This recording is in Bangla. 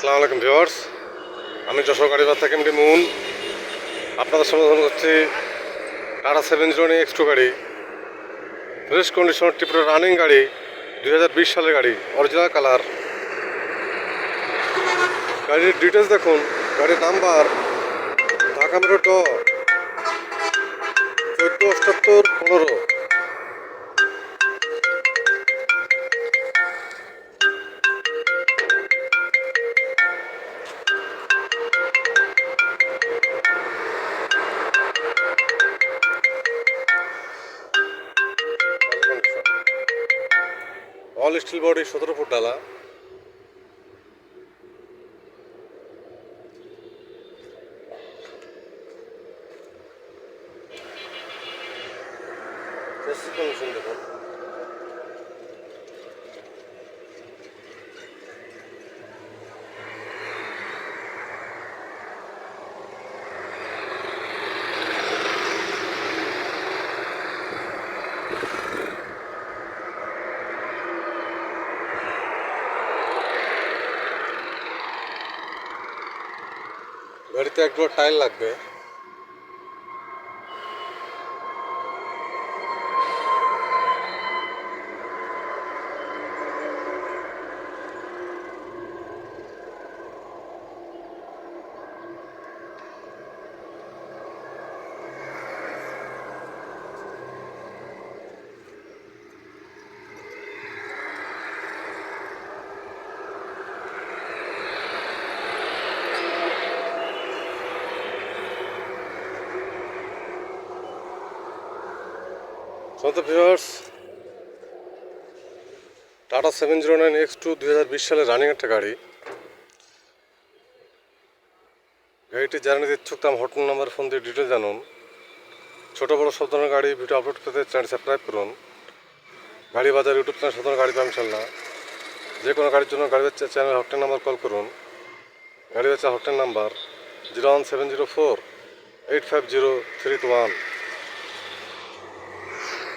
আসসালামু আলাইকুম ভিউয়ার্স। আমি যশোর গাড়িবার থেকে এমডি মুন। আপনাদের সমাধান করছি Tata seven zero X two গাড়ি। ফ্রেশ কন্ডিশন টিপের রানিং গাড়ি, দুই হাজার বিশ সালের গাড়ি অরিজিনাল কালার গাড়ির ডিটেলস দেখুন। গাড়ির নাম্বার ঢাকা মেট্রো ট চোদ্দ অষ্টাত্তর পনেরো। অল স্টিল বডি সতেরো ফুট ডালা। দেখুন গাড়িতে একবার টাইল লাগবে সমস্ত viewers Tata seven zero nine X two দুই হাজার বিশ সালে রানিং একটা গাড়ি। গাড়িটি যারা নিতে ইচ্ছুক, তার হোটেল নাম্বার ফোন দিয়ে ডিটেল জানুন। ছোটো বড়ো সব ধরনের গাড়ি, ভিডিও আপলোড পেতে চ্যানেল সাবস্ক্রাইব করুন। গাড়ি বাজার ইউটিউব চ্যানেল সব ধরনের গাড়ি পাবেন ইনশাল্লাহ। যে কোনো গাড়ির জন্য গাড়ি বেচা চ্যানেল হটলাইন নাম্বার কল করুন। গাড়ি বেচা hotline number zero one seven zero four eight five zero three two one